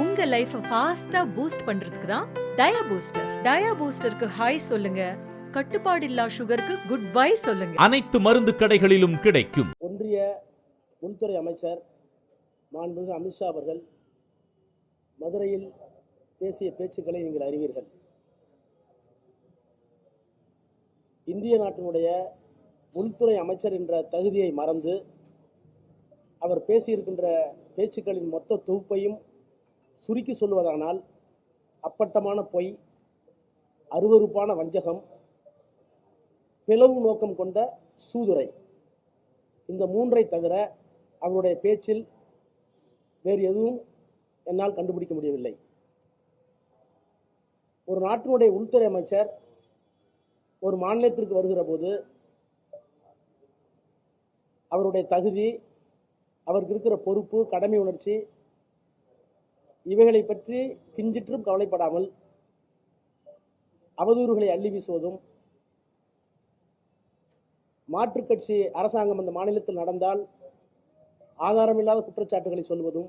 உங்க லைஃப ஃபாஸ்டா பூஸ்ட் பண்றதுக்கு தான் டயா பூஸ்டர் டயா பூஸ்டருக்கு ஹாய் சொல்லுங்க. கட்டுப்பாடில்லா சுகருக்கு குட் பை சொல்லுங்க. அனைத்து மருந்து கடைகளிலும் கிடைக்கும். ஒன்றிய உள்துறை அமைச்சர் மாண்புமிகு அமித்ஷா அவர்கள் மதுரையில் பேசிய பேச்சுக்களை நீங்கள் அறிவீர்கள். இந்திய நாட்டினுடைய உள்துறை அமைச்சர் என்ற தகுதியை மறந்து அவர் பேசியிருக்கின்ற பேச்சுக்களின் மொத்த தொகுப்பையும் சுருக்கி சொல்வதானால் அப்பட்டமான பொய் அருவருப்பான வஞ்சகம் பிளவு நோக்கம் கொண்ட சூதுரை. இந்த மூன்றை தவிர அவருடைய பேச்சில் வேறு எதுவும் என்னால் கண்டுபிடிக்க முடியவில்லை. ஒரு நாட்டினுடைய உள்துறை அமைச்சர் ஒரு மாநிலத்திற்கு வருகிற போது அவருடைய தகுதி அவருக்கு இருக்கிற பொறுப்பு கடமை உணர்ச்சி இவைகளை பற்றி கிஞ்சிற்றும் கவலைப்படாமல் அவதூறுகளை அள்ளி வீசுவதும் மாற்றுக் கட்சி அரசாங்கம் அந்த மாநிலத்தில் நடந்தால் ஆதாரமில்லாத குற்றச்சாட்டுகளை சொல்வதும்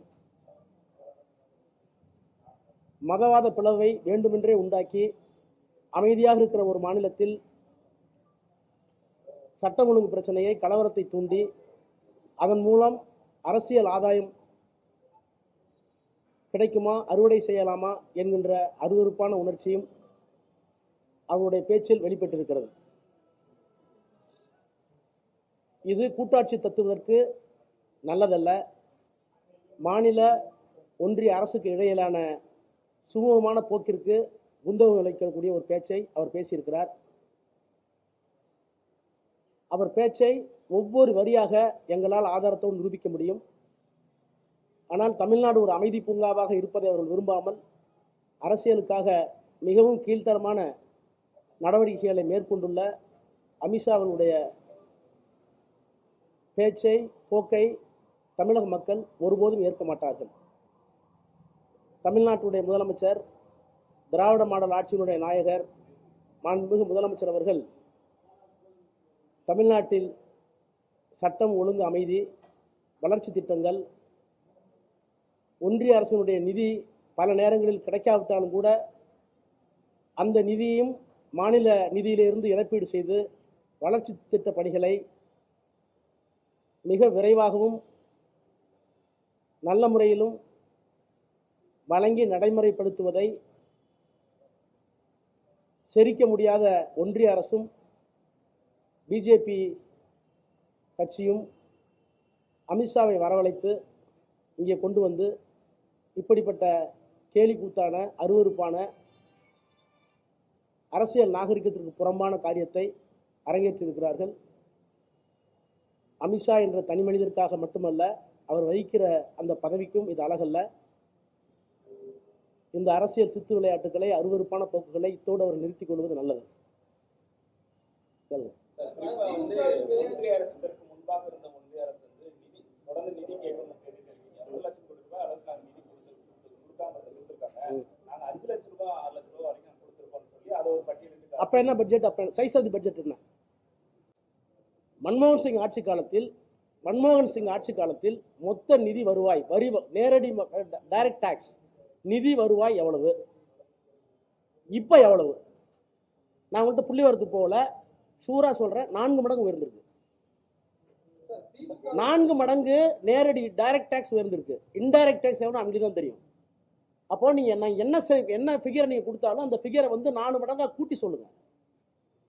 மதவாத பிளவை வேண்டுமென்றே உண்டாக்கி அமைதியாக இருக்கிற ஒரு மாநிலத்தில் சட்ட ஒழுங்கு பிரச்சனையை கலவரத்தை தூண்டி அதன் மூலம் அரசியல் ஆதாயம் கிடைக்குமா? அறுவடை செய்யலாமா? என்கின்ற அருவருப்பான உணர்ச்சியும் அவருடைய பேச்சில் வெளிப்பட்டிருக்கிறது. இது கூட்டாட்சி தத்துவதற்கு நல்லதல்ல. மாநில ஒன்றிய அரசுக்கு இடையிலான சுமூகமான போக்கிற்கு உந்தகம் அளிக்கக்கூடிய ஒரு பேச்சை அவர் பேசியிருக்கிறார். அவர் பேச்சை ஒவ்வொரு வரியாக எங்களால் ஆதாரத்தோடு நிரூபிக்க முடியும். ஆனால் தமிழ்நாடு ஒரு அமைதி பூங்காவாக இருப்பதை அவர்கள் விரும்பாமல் அரசியலுக்காக மிகவும் கீழ்த்தரமான நடவடிக்கைகளை மேற்கொண்டுள்ள அமித்ஷா அவர்களுடைய பேச்சை போக்கை தமிழக மக்கள் ஒருபோதும் ஏற்க மாட்டார்கள். தமிழ்நாட்டுடைய முதலமைச்சர் திராவிட மாடல் ஆட்சியினுடைய நாயகர் மாண்புமிகு முதலமைச்சர் அவர்கள் தமிழ்நாட்டில் சட்டம் ஒழுங்கு அமைதி வளர்ச்சி திட்டங்கள் ஒன்றிய அரசினுடைய நிதி பல நேரங்களில் கிடைக்காவிட்டாலும் கூட அந்த நிதியையும் மாநில நிதியிலிருந்து இழப்பீடு செய்து வளர்ச்சி திட்ட பணிகளை மிக விரைவாகவும் நல்ல முறையிலும் வழங்கி நடைமுறைப்படுத்துவதை செரிக்க முடியாத ஒன்றிய அரசும் பிஜேபி கட்சியும் அமித்ஷாவை வரவழைத்து இங்கே கொண்டு வந்து இப்படிப்பட்ட கேலி கூத்தான அருவருப்பான அரசியல் நாகரிகத்திற்கு புறம்பான காரியத்தை அரங்கேற்றிருக்கிறார்கள். அமித்ஷா என்ற தனி மனிதருக்காக மட்டுமல்ல அவர் வகிக்கிற அந்த பதவிக்கும் இது அழகல்ல. இந்த அரசியல் சித்து விளையாட்டுகளை அருவருப்பான போக்குகளை இத்தோடு அவர் நிறுத்திக் கொள்வது நல்லது கேளுங்க. குறிப்பா வந்து ஒன்றிய அரசுக்கு முன்பாக இருந்த ஒன்றிய அரசு வந்து நிதி தொடர்ந்து நிதி கேட்கணும்னு கேட்டுட்டு இருக்கீங்க ஒரு லட்சம் கோடி ரூபாய் அளவுக்கு நாங்க நிதி கொடுத்து கொடுத்து- கொடுக்காம இருந்திருக்காங்க ம். நாங்க அஞ்சு லட்சம் ரூபாய் ஆறு லட்சம் ரூபாய் வரைக்கும் கொடுத்துருக்கோம்னு சொல்லி அதை ஒரு பட்டியலிட்டு அப்போ என்ன பட்ஜெட் அப்போ சைஸ் ஆஃப் பட்ஜெட் என்ன? மன்மோகன் சிங் ஆட்சி காலத்தில் மன்மோகன் சிங் ஆட்சி காலத்தில் மொத்த நிதி வருவாய் வரி நேரடி டைரக்ட் டேக்ஸ் நிதி வருவாய் எவ்வளவு? இப்போ எவ்வளவு? நான் உங்கள்கிட்ட புள்ளி வரத்து போல சூறாக சொல்கிறேன் நான்கு மடங்கு உயர்ந்திருக்கு. நான்கு மடங்கு நேரடி டைரக்ட் டேக்ஸ் உயர்ந்திருக்கு. இன்டைரக்ட் டேக்ஸ் எவ்வளோ அங்கே தான் தெரியும். அப்போ நீங்கள் என்ன என்ன என்ன ஃபிகரை நீங்கள் கொடுத்தாலும் அந்த ஃபிகரை வந்து நாலு மடங்காக கூட்டி சொல்லுங்கள்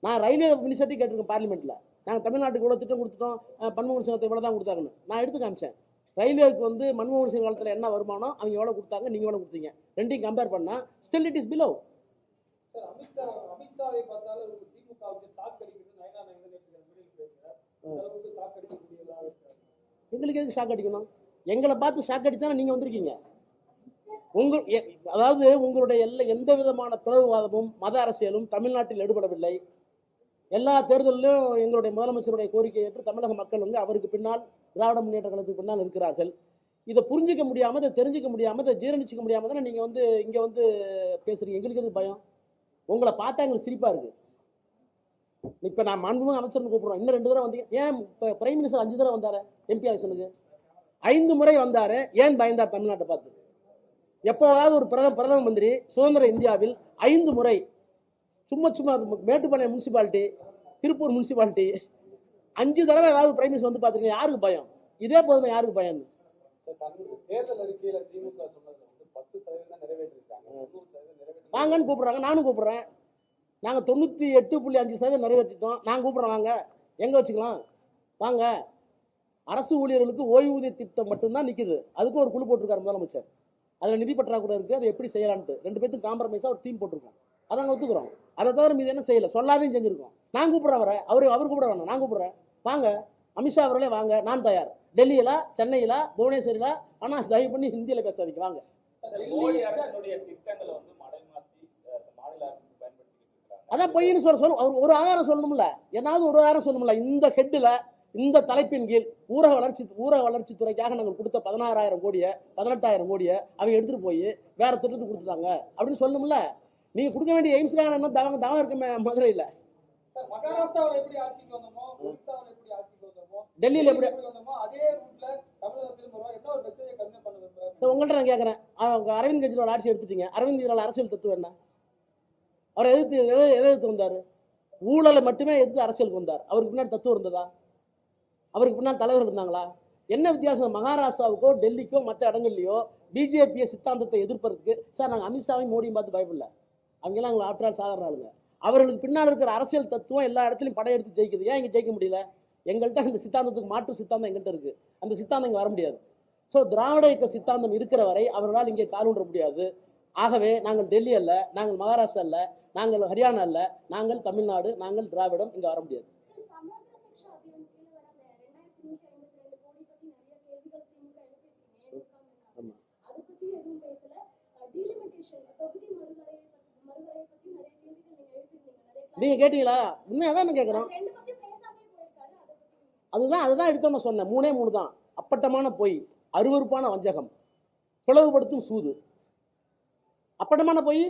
நான் ரயில்வே மினிஸ்டர்ட்டி கேட்டிருக்கேன் பார்லிமெண்ட்ல. நாங்கள் தமிழ்நாட்டுக்கு இவ்வளோ திட்டம் கொடுத்துட்டோம். அஹ் மன்மோகன் சிங்கத்தை இவ்வளோ தான் கொடுத்தாங்கன்னு. நான் எடுத்து காமிச்சேன். ரயில்வேக்கு வந்து மன்மோகன் சிங் காலத்தில் என்ன வருமானம் அவங்க எவ்வளோ கொடுத்தாங்க நீங்கள் எவ்வளோ கொடுத்தீங்க. ரெண்டையும் கம்பேர் பண்ணால் ஸ்டில் இட் இஸ் பிலோ எங்களுக்கு எதுக்கு ஷாக் அடிக்கணும்? எங்களை பார்த்து ஷாக் அடித்தானே நீங்கள் வந்திருக்கீங்க? உங்கள் அதாவது உங்களுடைய எல்லா எந்த விதமான பிளவுவாதமும் மத அரசியலும் தமிழ்நாட்டில் எடுபடவில்லை. எல்லா தேர்தலிலும் எங்களுடைய முதலமைச்சருடைய கோரிக்கை ஏற்று தமிழக மக்கள் வந்து அவருக்கு பின்னால் திராவிட முன்னேற்ற கழகத்துக்கு பின்னால் இருக்கிறார்கள். இதை புரிஞ்சிக்க முடியாமல் இதை தெரிஞ்சிக்க முடியாமல் இதை ஜீரணிச்சிக்க முடியாமல் தானே நீங்கள் வந்து இங்கே வந்து பேசுகிறீங்க எங்களுக்கு எது பயம்? உங்களை பார்த்தா எங்களுக்கு சிரிப்பாக இருக்குது இப்போ நான் மாண்புமிகு அமைச்சர்னு கூப்பிடுறோம். இன்னும் ரெண்டு தடவை வந்தீங்க. ஏன் இப்போ பிரைம் மினிஸ்டர் அஞ்சு தடவை வந்தார் எம்பி எலெக்ஷனுக்கு ஐந்து முறை வந்தார். ஏன் பயந்தார் தமிழ்நாட்டை பார்த்து? எப்போவாவது ஒரு பிரதம பிரதம மந்திரி சுதந்திர இந்தியாவில் ஐந்து முறை சும்மா சும்மா மேட்டுப்பாளையம் முனிசிபாலிட்டி திருப்பூர் முனிசிபாலிட்டி அஞ்சு தடவை ஏதாவது பிரைம் மினிஸ்டர் வந்து பார்த்துருக்கீங்க யாருக்கு பயம்? இதே போதுமே யாருக்கு பயம்? தேர்தல் அறிக்கையில திமுக வந்து பத்து சதவீதம் நிறைவேற்றிருக்காங்க. வாங்கன்னு கூப்பிடுறாங்க நானும் கூப்பிடுறேன். நாங்கள் தொண்ணூற்றி எட்டு புள்ளி அஞ்சு சதவீதம் நிறைவேற்றிட்டோம். நான் கூப்பிட்றேன் வாங்க. எங்கே வச்சுக்கலாம்? வாங்க. அரசு ஊழியர்களுக்கு ஓய்வூதிய திட்டம் மட்டும்தான் நிற்குது அதுக்கும் ஒரு குழு போட்டிருக்காரு முதலமைச்சர். அதில் நிதி பற்றாக்குறை இருக்குது அதை எப்படி செய்யலான்ட்டு. ரெண்டு பேத்துக்கு காம்ப்ரமைஸாக ஒரு டீம் போட்டிருக்கோம் அதை நாங்கள் ஒத்துக்குறோம். அதை தவிர மீது என்ன செய்யலை? சொல்லாதையும் செஞ்சுருக்கோம். நான் கூப்பிட்றேன் அவரை. அவர் அவர் கூப்பிட வேணாம். நான் கூப்பிட்றேன். வாங்க. அமித்ஷா அவர்களே வாங்க. நான் தயார். டெல்லியில? சென்னையில? புவனேஸ்வரில? ஆனால் தயவு பண்ணி ஹிந்தியில் வாங்க. அரசுக்கு பயன்படுத்திக்கிட்டு இருக்காங்க அதான் பொய்ன்னு சொல்ல சொல்ல அவர் ஒரு ஆதாரம் சொல்லணும்ல? ஏதாவது ஒரு ஆதாரம் சொல்லணும்ல? இந்த ஹெட்டில் இந்த தலைப்பின் கீழ் ஊரக வளர்ச்சி ஊரக வளர்ச்சி துறைக்காக நாங்கள் கொடுத்த பதினாறாயிரம் கோடியை பதினெட்டாயிரம் கோடியை அவங்க எடுத்துட்டு போய் வேற திட்டத்துக்கு கொடுத்துட்டாங்க. அப்படின்னு சொல்லணும்ல? நீங்க கொடுக்க வேண்டிய எய்ம்ஸ்க்கான என்ன தவங்க தவம் இருக்குமே மதுரையில். மகாராஷ்டிராவுல எப்படி ஆட்சிக்கு வந்தோமோ ஒரிசாவுல எப்படி ஆட்சிக்கு வந்தோமோ டெல்லியில் எப்படி வந்தோமோ அதே ரூட்ல தமிழகத்திலும் வருவோம் என்ன ஒரு மெசேஜை கன்வே பண்ண விரும்புறாரு? சரி, உங்கள்கிட்ட நான் கேட்குறேன் அவங்க அரவிந்த் கெஜ்ரிவால் ஆட்சி எடுத்துட்டீங்க. அரவிந்த் கெஜ்ரிவால் அரசியல் தத்துவம் என்ன? அவர் எதிர்த்து எதை எதை எதிர்த்து வந்தார்? ஊழலை மட்டுமே எதிர்த்து அரசியலுக்கு வந்தார். அவருக்கு பின்னாடி தத்துவம் இருந்ததா? அவருக்கு பின்னால் தலைவர் இருந்தாங்களா? என்ன வித்தியாசம்? மகாராஷ்டிராவுக்கோ டெல்லிக்கோ மற்ற இடங்கள்லையோ பிஜேபியை சித்தாந்தத்தை எதிர்ப்பதற்கு சார் நாங்கள் அமித்ஷாவையும் மோடியும் பார்த்து பயப்படல. அவங்கெல்லாம் எங்களை ஆற்றால் சாதாரண ஆளுங்க அவர்களுக்கு பின்னால் இருக்கிற அரசியல் தத்துவம் எல்லா இடத்துலையும் படையெடுத்து ஜெயிக்குது. ஏன் இங்கே ஜெயிக்க முடியல? எங்கள்கிட்ட அந்த சித்தாந்தத்துக்கு மாற்று சித்தாந்தம் எங்கள்கிட்ட இருக்குது அந்த சித்தாந்தம் இங்கே வர முடியாது. ஸோ திராவிட இயக்க சித்தாந்தம் இருக்கிற வரை அவர்களால் இங்கே காலூன்ற முடியாது. ஆகவே நாங்கள் டெல்லி அல்ல நாங்கள் மகாராஷ்டிரா அல்ல நாங்கள் ஹரியானா அல்ல நாங்கள் தமிழ்நாடு நாங்கள் திராவிடம் இங்கே வர முடியாது. சார் நீங்க கேட்டீங்களா? உண்மையாக தான் கேட்குறோம் அதுதான் அதுதான் எடுத்தோன்னு சொன்னேன். மூணே மூணு தான். அப்பட்டமான பொய் அருவருப்பான வஞ்சகம் பிளவுபடுத்தும் சூது. அப்பட்டமான பொய்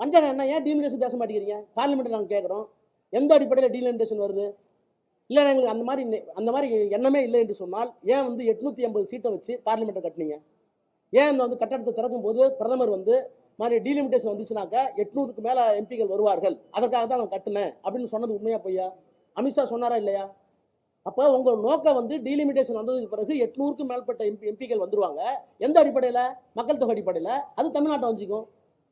வஞ்சகம் என்ன? ஏன் டீலிமிட்டேஷன் பேச மாட்டேங்கிறீங்க? பார்லிமெண்ட்டில் நாங்கள் கேட்குறோம் எந்த அடிப்படையில் டீலிமிட்டேஷன் வருது? இல்லை எங்களுக்கு அந்த மாதிரி அந்த மாதிரி எண்ணமே இல்லை என்று சொன்னால் ஏன் வந்து எட்நூற்றி ஐம்பது சீட்டை வச்சு பார்லிமெண்ட்டை கட்டினீங்க? ஏன் இந்த வந்து கட்டடத்தை திறக்கும் போது பிரதமர் வந்து மாதிரி டீலிமிட்டேஷன் வந்துச்சுனாக்க எட்நூறுக்கு மேலே எம்பிகள் வருவார்கள். அதற்காக தான் நான் கட்டினேன். அப்படின்னு சொன்னது உண்மையா பொய்யா? அமித்ஷா சொன்னாரா இல்லையா? அப்போ உங்கள் நோக்கம் வந்து டீலிமிட்டேஷன் வந்ததுக்கு பிறகு எட்நூறுக்கும் மேற்பட்ட எம்பி எம்பிகள் வந்துருவாங்க. எந்த அடிப்படையில்? மக்கள் தொகை அடிப்படையில். அது தமிழ்நாட்டை வஞ்சிக்கும்.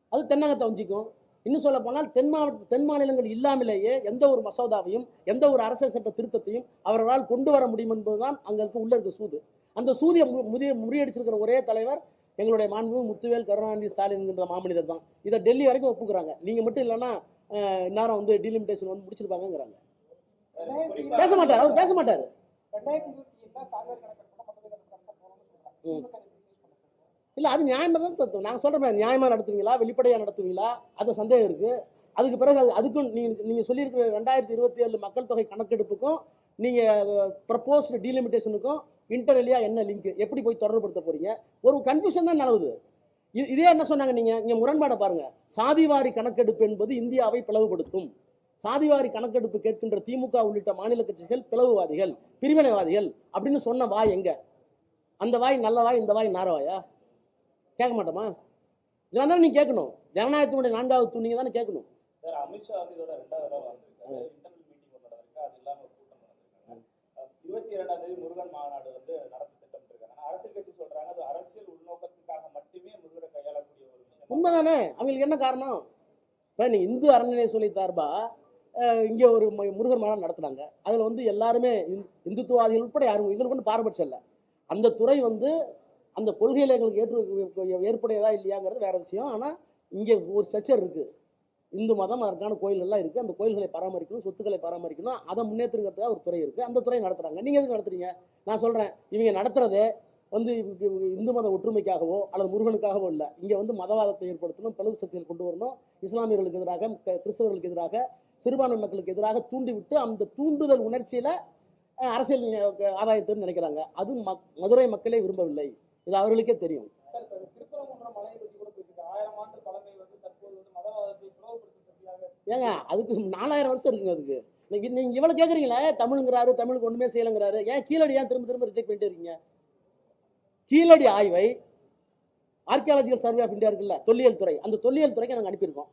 அது தென்னகத்தை வஞ்சிக்கும். இன்னும் சொல்ல போனால் தென் மாவட்ட தென் மாநிலங்கள் இல்லாமலேயே எந்த ஒரு மசோதாவையும் எந்த ஒரு அரசியல் சட்ட திருத்தத்தையும் அவர்களால் கொண்டு வர முடியும் என்பதுதான் அங்கே இருக்க உள்ள இருக்க சூது. அந்த சூதியை மு- முதிய முறியடிச்சிருக்கிற ஒரே தலைவர் எங்களுடைய மாண்பு முத்துவேல் கருணாநிதி ஸ்டாலின் என்கிற மாமனிதர் தான். இதை டெல்லி வரைக்கும் ஒப்புக்கிறாங்க. நீங்கள் மட்டும் இல்லைன்னா இந்நேரம் வந்து டீலிமிட்டேஷன் வந்து முடிச்சிருப்பாங்கங்கிறாங்க. குறிப்பா பேச மாட்டார் அவர் பேச மாட்டார். இல்லை அது நியாயமாக தான் தத்துவம். நாங்கள் சொல்கிறோமே நியாயமாக நடத்துவீங்களா வெளிப்படையாக நடத்துவீங்களா? அது சந்தேகம் இருக்குது அதுக்கு பிறகு அது அதுக்கும் நீங்கள் நீங்கள் சொல்லியிருக்கிற ரெண்டாயிரத்தி இருபத்தி ஏழு மக்கள் தொகை கணக்கெடுப்புக்கும் நீங்கள் ப்ரப்போஸ்டு டீலிமிட்டேஷனுக்கும் இன்டர்லியா என்ன லிங்க் எப்படி போய் தொடர்புபடுத்த போகிறீங்க ஒரு கன்ஃபியூஷன் தான் நிலவுது. இதே என்ன சொன்னாங்க நீங்கள் இங்கே முரண்பாடை பாருங்கள் சாதிவாரி கணக்கெடுப்பு என்பது இந்தியாவை பிளவுபடுத்தும். சாதிவாரி கணக்கெடுப்பு கேட்கின்ற திமுக உள்ளிட்ட மாநில கட்சிகள் பிளவுவாதிகள் பிரிவினைவாதிகள் அப்படின்னு சொன்ன வாய் எங்க? அந்த வாய் நல்ல வாய் இந்த வாய் நார வாயா? கேட்க மாட்டோமா? இதெல்லாம் தானே நீ கேட்கணும். ஜனநாயகத்தினுடைய நான்காவது துணியை தானே கேட்கணும். அமித்ஷா இருபத்தி இரண்டாம் தேதி முருகன் மாநாடு வந்து நடத்த திட்டம் இருக்காங்க அரசியல் கட்சி சொல்றாங்க அது அரசியல் உள்நோக்கத்துக்காக மட்டுமே முருகனை கையாளக்கூடிய ஒரு விஷயம். உண்மைதானே? அவங்களுக்கு என்ன காரணம்? இப்போ நீ இந்து அறநிலைய சொல்லி சார்பா இங்கே ஒரு முருகன் முருகர் மாநாடு நடத்துனாங்க. அதில் வந்து எல்லாருமே இந்துத்துவாதிகள் உட்பட யாரும் எங்களுக்கு ஒன்றும் பாரபட்சம் இல்லை. அந்த துறை வந்து அந்த கொள்கையில் எங்களுக்கு ஏற்று ஏற்புடையதா இல்லையாங்கிறது வேற விஷயம். ஆனால் இங்கே ஒரு ஸ்ட்ரக்சர் இருக்குது இந்து மதம் அதற்கான கோயில் எல்லாம் இருக்குது அந்த கோயில்களை பராமரிக்கணும் சொத்துக்களை பராமரிக்கணும். அதை முன்னேற்றுங்கிறதுக்காக ஒரு துறை இருக்குது அந்த துறை நடத்துகிறாங்க நீங்கள் எதுக்கு நடத்துறீங்க? நான் சொல்கிறேன் இவங்க நடத்துறதே வந்து இந்து மத ஒற்றுமைக்காகவோ அல்லது முருகனுக்காகவோ இல்லை. இங்கே வந்து மதவாதத்தை ஏற்படுத்தணும் பிளவு சக்திகள் கொண்டு வரணும். இஸ்லாமியர்களுக்கு எதிராக க- கிறிஸ்தவர்களுக்கு எதிராக சிறுபான்மை மக்களுக்கு எதிராக தூண்டிவிட்டு அந்த தூண்டுதல் உணர்ச்சியில் அரசியல் ஆதாயத்தை ஆதாயத்தைன்னு நினைக்கிறாங்க. அது மக் மதுரை மக்களே விரும்பவில்லை. இது அவர்களுக்கே தெரியும் சார் இப்ப திருப்பரங்குன்றம் மலையை பத்தி கூட பேசிட்டு ஆயிரம் ஆண்டு பழமை வந்து தற்போது வந்து மதவாதத்தை பிளவுபடுத்தும் சக்தியாக ஏங்க அதுக்கு நாலாயிரம் வருஷம் இருக்குங்க அதுக்கு. நீங்க நீங்க இவ்வளவு கேக்குறீங்களே தமிழுங்கிறாரு தமிழுக்கு ஒண்ணுமே செய்யலைங்கிறாரு. ஏன் கீழடி ஏன் திரும்ப திரும்ப ரிஜெக்ட் பண்ணிட்டு இருக்கீங்க? கீழடி ஆய்வை ஆர்கியாலஜிக்கல் சர்வே ஆஃப் இந்தியா இருக்குல்ல தொல்லியல் துறை. அந்த தொல்லியல் துறைக்கு நாங்கள் அனுப்பியிருக்கோம்.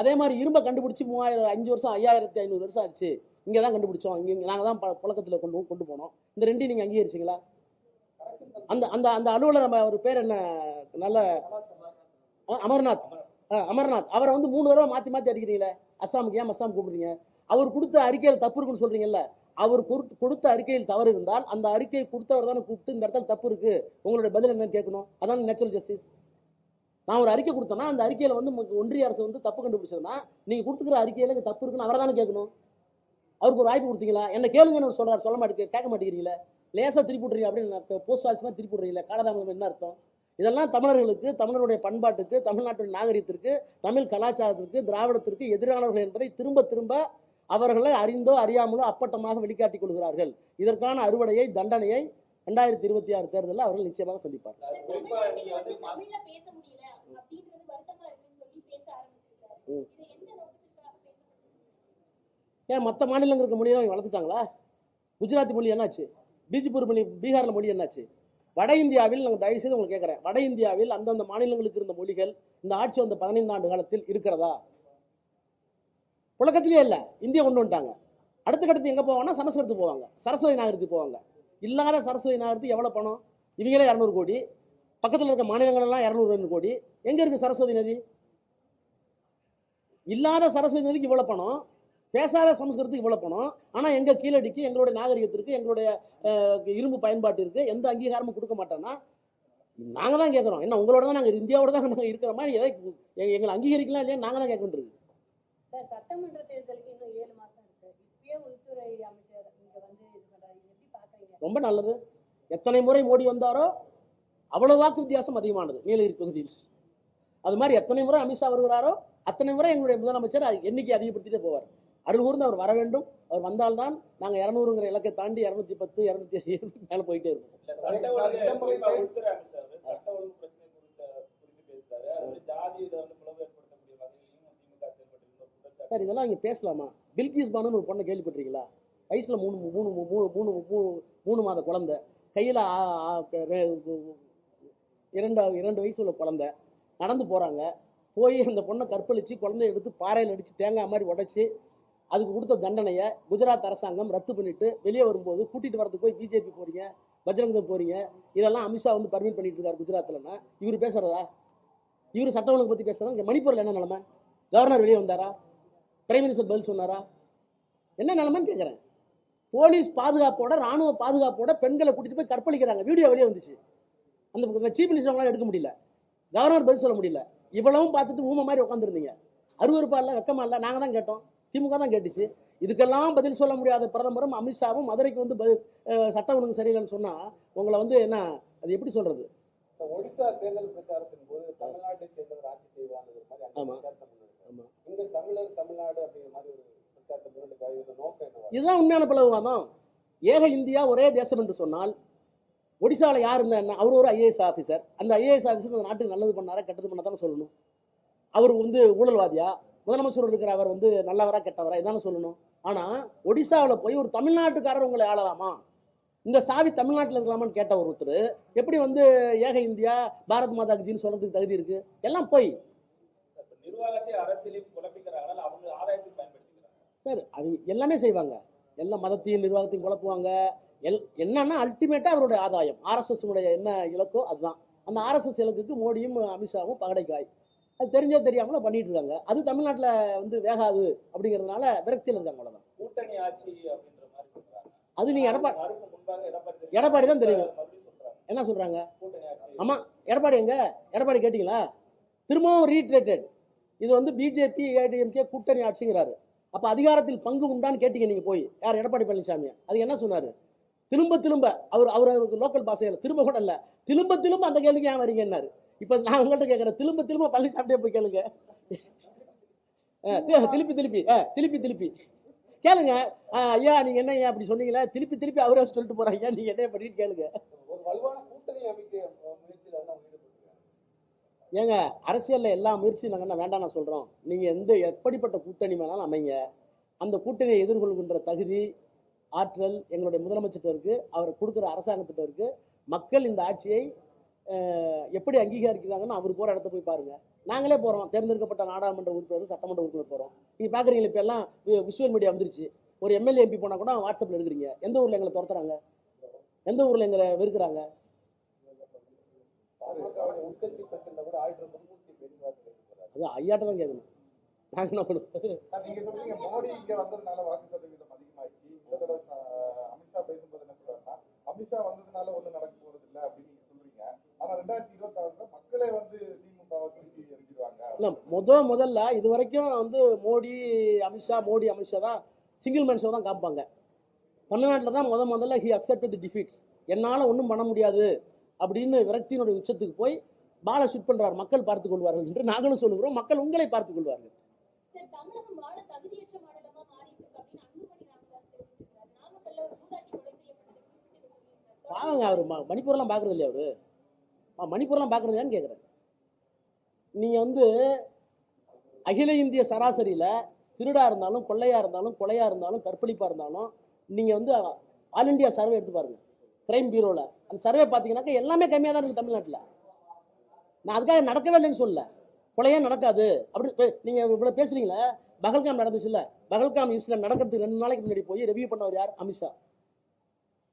அதே மாதிரி இரும்பை கண்டுபிடிச்சி மூவாயிரம் அஞ்சு வருஷம் ஐயாயிரத்தி ஐநூறு வருஷம் ஆச்சு. இங்கே தான் கண்டுபிடிச்சோம். இங்கே நாங்கள் தான் புழக்கத்தில் கொண்டு கொண்டு போனோம். இந்த ரெண்டையும் நீங்கள் அங்கீகரிச்சிங்களா? அந்த அந்த அந்த அலுவலர் நம்ம அவர் பேர் என்ன? நல்ல அமர்நாத். அமர்நாத் அவரை வந்து மூணு தடவை மாற்றி மாற்றி அடிக்கிறீங்களே? அஸ்ஸாமுக்கு ஏன் அஸ்ஸாம் கூப்பிடுறீங்க? அவர் கொடுத்த அறிக்கையில் தப்பு இருக்குன்னு சொல்கிறீங்கல்ல அவர் கொடுத்த- கொடுத்த அறிக்கையில் தவறு இருந்தால் அந்த அறிக்கையை கொடுத்தவர் தானே கூப்பிட்டு இந்த இடத்துல தப்பு இருக்குது உங்களுடைய பதில் என்னன்னு கேட்கணும். அதான் நேச்சுரல் ஜஸ்டிஸ் நான் ஒரு அறிக்கை கொடுத்தேன்னா அந்த அறிக்கையில் வந்து ஒன்றிய அரசு வந்து தப்பு கண்டுபிடிச்சதுன்னா நீங்கள் கொடுத்துக்கிற அறிக்கையில் தப்பு இருக்குன்னு அவரை தானே கேட்கணும்? அவருக்கு ஒரு வாய்ப்பு கொடுத்தீங்களா? என்ன கேளுங்கன்னு சொல்கிறார் சொல்ல மாட்டேங்க கேட்க மாட்டேங்கிறீங்களே? லேசாக திருப்பி விட்றீங்க அப்படின்னு போஸ்ட் வாசியமாக திருப்பி விட்றீங்களே காலதாமதம் என்ன அர்த்தம்? இதெல்லாம் தமிழர்களுக்கு தமிழருடைய பண்பாட்டுக்கு தமிழ்நாட்டின் நாகரிகத்திற்கு தமிழ் கலாச்சாரத்திற்கு திராவிடத்திற்கு எதிரானவர்கள் என்பதை திரும்ப திரும்ப அவர்களை அறிந்தோ அறியாமலோ அப்பட்டமாக வெளிக்காட்டிக் கொள்கிறார்கள். இதற்கான அறுவடையை தண்டனையை ரெண்டாயிரத்தி இருபத்தி ஆறு தேர்தலில் அவர்கள் நிச்சயமாக சந்திப்பார் அது குறிப்பா நீங்க வந்து மா- தமிழ்ல பேச முடியல அப்படின்றது வருத்தமா இருக்குன்னு சொல்லி பேச ஆரம்பிச்சிருக்காரு. ம். இது எந்த நோக்கத்துக்காக பேச ஏன் மற்ற மாநிலங்களுக்கு மொழியை அவங்க வளர்த்துட்டாங்களா? குஜராத்தி மொழி என்னாச்சு? பீஜப்பூர் மொழி பீகாரில் மொழி என்னாச்சு? வட இந்தியாவில் நாங்கள் தயவு செய்து உங்களுக்கு கேட்குறேன். வட இந்தியாவில் அந்தந்த மாநிலங்களுக்கு இருந்த மொழிகள் இந்த ஆட்சி வந்த பதினைந்து ஆண்டு காலத்தில் இருக்கிறதா? புழக்கத்திலே இல்லை. இந்தியா கொண்டு வந்துட்டாங்க. அடுத்த கட்டத்து எங்கே போவாங்கன்னா சமஸ்கிருதத்துக்கு போவாங்க. சரஸ்வதி நாகரத்துக்கு போவாங்க. இல்லாத சரஸ்வதி நாகரத்துக்கு எவ்வளோ பணம்? இவங்களே இரநூறு கோடி. பக்கத்தில் இருக்க மாநிலங்கள் எல்லாம் இரநூறு கோடி. எங்கே இருக்குது சரஸ்வதி நதி? இல்லாத சரஸ்வதி நதிக்கு இவ்வளோ பணம்? பேசாத சமஸ்கிருதத்துக்கு இவ்வளோ பணம் ஆனால் எங்கள் கீழடிக்கு எங்களுடைய நாகரிகத்திற்கு எங்களுடைய இரும்பு பயன்பாட்டிற்கு எந்த அங்கீகாரமும் கொடுக்க மாட்டோன்னா நாங்கள் தான் கேட்குறோம். என்ன உங்களோட தான் நாங்கள் இந்தியாவோட தான் நாங்கள் இருக்கிற மாதிரி எதை எங்களை அங்கீகரிக்கலாம் இல்லையா? நாங்கள் தான் கேட்க வேண்டியது சார் சட்டமன்ற தேர்தலுக்கு இன்னும் ஏழு இருக்கு. இப்பயே உள்துறை அமைச்சர் இங்க வந்து இது எப்படி பாக்குறீங்க? ரொம்ப நல்லது. எத்தனை முறை மோடி வந்தாரோ அவ்வளவு வாக்கு வித்தியாசம் அதிகமானது நீலகிரி தொகுதியில் அது மாதிரி எத்தனை முறை அமித்ஷா வருகிறாரோ அத்தனை முறை எங்களுடைய முதலமைச்சர் எண்ணிக்கை அதிகப்படுத்திட்டே போவார். அருள் கூர்ந்து அவர் வர வேண்டும். அவர் வந்தால்தான் நாங்கள் இரநூறுங்கிற இலக்கை தாண்டி இரநூத்தி பத்து இரநூத்தி மேலே போயிட்டே குற்றச்சாட்டு. சார் இதெல்லாம் இங்கே பேசலாமா? பில்கிஸ் பானுன்னு ஒரு பொண்ணை கேள்விப்பட்டிருக்கீங்களா? வயசில் மூணு மூணு மூணு மூணு மூணு மூணு மாத குழந்தை. கையில் இரண்டு இரண்டு வயசு உள்ள குழந்தை. நடந்து போகிறாங்க போய் அந்த பொண்ணை கற்பழித்து குழந்தைய எடுத்து பாறையில் அடித்து தேங்காய் மாதிரி உடைச்சி அதுக்கு கொடுத்த தண்டனையை குஜராத் அரசாங்கம் ரத்து பண்ணிட்டு வெளியே வரும்போது கூட்டிகிட்டு வரதுக்கு போய் பிஜேபி போகிறீங்க பஜ்ரங்கம் போகிறீங்க இதெல்லாம் அமித்ஷா வந்து பர்மிட் பண்ணிட்டு இருக்காரு குஜராத்தில்னா இவர் பேசுகிறதா இவர் சட்ட ஒழுங்கு பற்றி பேசுகிறதா இங்கே மணிப்பூரில் என்ன நிலமை? கவர்னர் வெளியே வந்தாரா? பிரைம் மினிஸ்டர் பதில் சொன்னாரா? என்ன நிலமைன்னு கேட்குறேன் போலீஸ் பாதுகாப்போட ராணுவ பாதுகாப்போட பெண்களை கூட்டிட்டு போய் கற்பழிக்கிறாங்க. வீடியோ வெளியே வந்துச்சு. அந்த சீஃப் மினிஸ்டர் அவங்களால எடுக்க முடியல. கவர்னர் பதில் சொல்ல முடியல. இவ்வளவும் பார்த்துட்டு ஊமை மாதிரி உட்காந்துருந்தீங்க அருவறுப்பா இல்லை வெக்கமா இல்லை நாங்கள் தான் கேட்டோம். திமுக தான் கேட்டுச்சு. இதுக்கெல்லாம் பதில் சொல்ல முடியாத பிரதமரும் அமித்ஷாவும் மதுரைக்கு வந்து பதில் சட்ட ஒழுங்கு சரியில்லைன்னு சொன்னால் உங்களை வந்து என்ன அது எப்படி சொல்கிறது ஒடிசா தேர்தல் பிரச்சாரத்தின் போது தமிழ்நாட்டை சேர்ந்தவர் ஆட்சி செய்வாங்க மாதிரி அந்த ஆமா. பிரச்சாரத்தை முன்னெடுத்தாங்க. ஆமா. இங்க தமிழர் தமிழ்நாடு அப்படிங்கிற மாதிரி ஒரு இதுதான் உண்மையான பிளவுவாதம். ஏக இந்தியா ஒரே தேசம் என்று சொன்னால் ஒடிசாவில் யார் இருந்தா என்ன? அவர் ஒரு ஐஏஎஸ் ஆஃபீஸர் அந்த ஐஏஎஸ் ஆஃபீஸர் இந்த நாட்டுக்கு நல்லது பண்ணாரா கெட்டது பண்ணாதானே சொல்லணும். அவர் வந்து ஊழல்வாதியா? முதலமைச்சர் இருக்கிற அவர் வந்து நல்லவரா கெட்டவரா இதான சொல்லணும். ஆனால் ஒடிசாவில் போய் ஒரு தமிழ்நாட்டுக்காரர் உங்களை ஆளலாமா? இந்த சாவி தமிழ்நாட்டில் இருக்கலாமான்னு கேட்ட ஒருத்தர் எப்படி வந்து ஏக இந்தியா பாரத் மாதா கட்சின்னு சொல்றதுக்கு தகுதி இருக்கு? எல்லாம் போய். அவங்க சார் எல்லாமே செய்வாங்க. எல்லா மதத்தையும் நிர்வாகத்தையும் குழப்புவாங்க. எல் என்னன்னா அல்டிமேட்டாக அவருடைய ஆதாயம். ஆர்எஸ்எஸ் உடைய என்ன இலக்கோ அதுதான். அந்த ஆர்எஸ்எஸ் இலக்குக்கு மோடியும் அமித்ஷாவும் பகடைக்காய் அது தெரிஞ்சோ தெரியாமலோ பண்ணிட்டு இருக்காங்க. அது தமிழ்நாட்டில் வந்து வேகாது அப்படிங்கிறதுனால விரக்தியில் இருக்காங்க அவ்வளோதான் கூட்டணி ஆட்சி அது நீங்கள் எடப்பாடி எடப்பாடி தான் தெரியும். என்ன சொல்கிறாங்க கூட்டணி ஆட்சி. ஆமா எடப்பாடி எங்க? எடப்பாடி கேட்டிங்களா? திரும்பவும் ரீட்ரேட்டட் இது வந்து பிஜேபி ஏடிஎம்கே கூட்டணி ஆட்சிங்கிறாரு. அப்போ அதிகாரத்தில் பங்கு உண்டான்னு கேட்டீங்க நீங்கள் போய். யார்? எடப்பாடி பழனிசாமி அது என்ன சொன்னார்? திரும்ப திரும்ப அவர் அவர் அவருக்கு லோக்கல் பாஷையில் திரும்ப கூட இல்லை. திரும்ப திரும்ப அந்த கேள்விக்கு ஏன் வரீங்கன்னாரு. இப்போ நான் உங்கள்கிட்ட கேட்குறேன் திரும்ப திரும்ப பழனிசாமியே போய் கேளுங்க. திருப்பி திருப்பி. ஆ திருப்பி திருப்பி. கேளுங்க. ஆ, ஐயா நீங்கள் என்ன ஐயா அப்படி சொன்னீங்களா? திருப்பி திருப்பி அவரே சொல்லிட்டு போகிறாங்க ஐயா நீங்கள் என்ன பண்ணிட்டு கேளுங்க. ஏங்க அரசியலில் எல்லா முயற்சியும் நாங்கள் என்ன வேண்டாம் நான் சொல்கிறோம் நீங்கள் எந்த எப்படிப்பட்ட கூட்டணி வேணாலும் அமைங்க. அந்த கூட்டணியை எதிர்கொள்கின்ற தகுதி ஆற்றல் எங்களுடைய முதலமைச்சர்கிட்ட இருக்குது அவர் கொடுக்குற அரசாங்கத்திட்ட இருக்குது மக்கள் இந்த ஆட்சியை எப்படி அங்கீகரிக்கிறாங்கன்னு அவர் போகிற இடத்த போய் பாருங்கள் நாங்களே போகிறோம் தேர்ந்தெடுக்கப்பட்ட நாடாளுமன்ற உறுப்பினர் சட்டமன்ற உறுப்பினர் போகிறோம் நீங்கள் பார்க்குறீங்க இப்போ எல்லாம் விஷுவல் மீடியா வந்துருச்சு. ஒரு எம்எல்ஏ எம்பி போனால் கூட வாட்ஸ்அப்பில் எடுக்கிறீங்க எந்த ஊரில் எங்களை துரத்துறாங்க? எந்த ஊரில் எங்களை வெறுக்கிறாங்க? உட்கட்சி பிரச்சனை கூட அது ஐயாட்ட தான் கேட்கணும் நாங்கள் என்ன பண்ணுவோம் சார், சொல்றீங்க மோடி இங்கே வந்ததுனால வாக்கு சதவீதம் அதிகமாயிடுச்சு. இந்த தடவை அமித்ஷா பேசும்போது என்ன சொல்றாருன்னா அமித்ஷா வந்ததுனால ஒன்றும் நடக்க போறது இல்லை அப்படின்னு இல்லை முத முதல்ல இது வரைக்கும் வந்து மோடி அமித்ஷா மோடி அமித்ஷா தான் சிங்கிள் மேன் ஷோ தான் காமிப்பாங்க. தமிழ்நாட்டில் தான் முத முதல்ல ஹி அக்செப்ட் தி டிஃபீட் என்னால் ஒன்றும் பண்ண முடியாது அப்படின்னு விரக்தியினுடைய உச்சத்துக்கு போய் பாலை ஷூட் பண்ணுறார் மக்கள் பார்த்துக் கொள்வார்கள் என்று நாங்களும் சொல்லுகிறோம் மக்கள் உங்களை பார்த்துக் கொள்வார்கள். பாவங்க அவர் ம மணிப்பூர்லாம் பார்க்குறது இல்லையா அவர்? மணிப்பூர்லாம் பார்க்குறது கேட்குறேன் நீங்கள் வந்து அகில இந்திய சராசரியில் திருடாக இருந்தாலும் கொள்ளையாக இருந்தாலும் கொலையாக இருந்தாலும் கற்பழிப்பாக இருந்தாலும் நீங்கள் வந்து ஆல் இந்தியா சர்வே எடுத்து பாருங்கள் கிரைம் பியூரோவில் அந்த சர்வே பார்த்தீங்கன்னாக்கா எல்லாமே கம்மியாக தான் இருக்குது தமிழ்நாட்டில். நான் அதுக்காக நடக்கவே இல்லைன்னு சொல்லல. கொலையே நடக்காது. அப்படி நீங்கள் இவ்வளோ பேசுகிறீங்களே பகல்காம் நடந்துச்சு இல்லை பகல்காம் இன்சிடென்ட் நடக்கிறதுக்கு ரெண்டு நாளைக்கு முன்னாடி போய் ரிவ்யூ பண்ணவர் யார்? அமித்ஷா.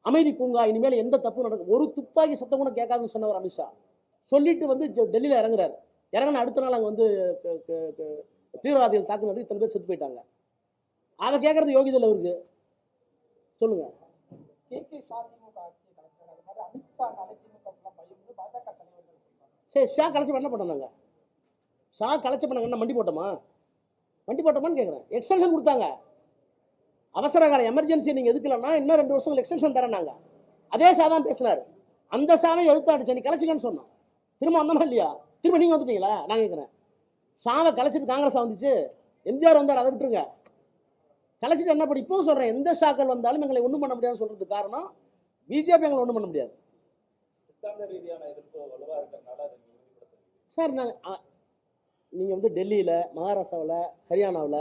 அமைதி பூங்கா இனிமேல் எந்த தப்பும் நடக்கும் ஒரு துப்பாக்கி சத்தம் கூட கேட்காதுன்னு சொன்னவர் அமித்ஷா சொல்லிட்டு வந்து டெல்லியில இறங்குறாரு. இறங்கின அடுத்த நாள் அங்கே வந்து தீவிரவாதிகள் தாக்குனது இத்தனை பேர் செத்து போயிட்டாங்க. அதை கேட்கறது யோகியதில் அவருக்கு. சொல்லுங்க. சரி ஷா கலைச்சி என்ன பண்ணாங்க? ஷா கலைச்சி பண்ணாங்க என்ன மண்டி போட்டோமா? வண்டி போட்டோமான்னு கேட்குறேன் எக்ஸ்டென்ஷன் கொடுத்தாங்க. அவசர கால எமர்ஜென்சி நீங்கள் எதுக்கலன்னா இன்னும் ரெண்டு வருஷம் எக்ஸ்டென்ஷன் தரேன் நாங்கள் அதே சா தான் பேசினார் அந்த சாவை எழுத்தாடுச்சு நீ கலைச்சிக்கன்னு சொன்னோம் திரும்ப வந்தோமா இல்லையா? திரும்ப நீங்கள் வந்துட்டீங்களா? நான் கேட்குறேன் சாவை கலைச்சிட்டு காங்கிரஸ் வந்துச்சு. எம்ஜிஆர் வந்தார் அதை விட்டுருங்க. கலைச்சிட்டு என்ன பண்ணி இப்போவும் சொல்கிறேன் எந்த சாக்கள் வந்தாலும் எங்களை ஒன்றும் பண்ண முடியாதுன்னு சொல்கிறதுக்கு காரணம் பிஜேபி எங்களை ஒன்றும் பண்ண முடியாது. சார் நாங்கள் நீங்கள் வந்து டெல்லியில் மகாராஷ்டிராவில் ஹரியானாவில்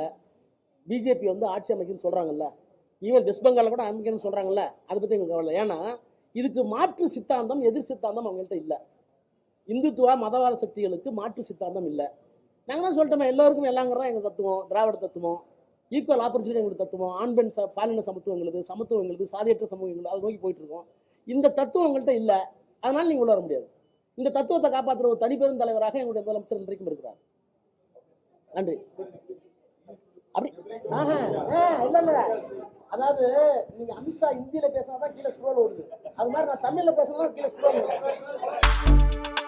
பிஜேபி வந்து ஆட்சி அமைக்குன்னு சொல்கிறாங்கல்ல ஈவன் வெஸ்ட் பெங்காலில் கூட அமைக்கணும்னு சொல்கிறாங்கல்ல அதை பற்றி எங்களுக்கு கவலை ஏன்னா இதுக்கு மாற்று சித்தாந்தம் எதிர் சித்தாந்தம் அவங்கள்ட்ட இல்லை. இந்துத்துவ மதவாத சக்திகளுக்கு மாற்று சித்தாந்தம் இல்லை. நாங்கள் தான் சொல்லிட்டோமே எல்லோருக்கும் எல்லாங்கிறதா எங்கள் தத்துவம் திராவிட தத்துவம் ஈக்குவல் ஆப்பர்ச்சுனிட்டி எங்களுக்கு தத்துவம் ஆண் பெண் ச பாலின சமத்துவம் எங்களுக்கு சமத்துவம் எங்களுக்கு சாதியற்ற சமூகம் எங்களுக்கு அதை நோக்கி போயிட்டுருக்கோம் இந்த தத்துவம் உங்கள்கிட்ட இல்லை. அதனால் நீங்கள் உள்ள வர முடியாது. இந்த தத்துவத்தை காப்பாற்றுற ஒரு தனிப்பெரும் தலைவராக எங்களுடைய முதலமைச்சர் இன்றைக்கும் இருக்கிறார். நன்றி. அப்படி. ஆஹா. ஆ, இல்ல இல்ல. அதாவது நீங்க அமித்ஷா இந்தியில பேசினா தான் கீழே ஸ்க்ரோல் ஓடுது. அது மாதிரி நான் தமிழ்ல பேசினா தான் கீழே ஸ்க்ரோல் ஓடுது.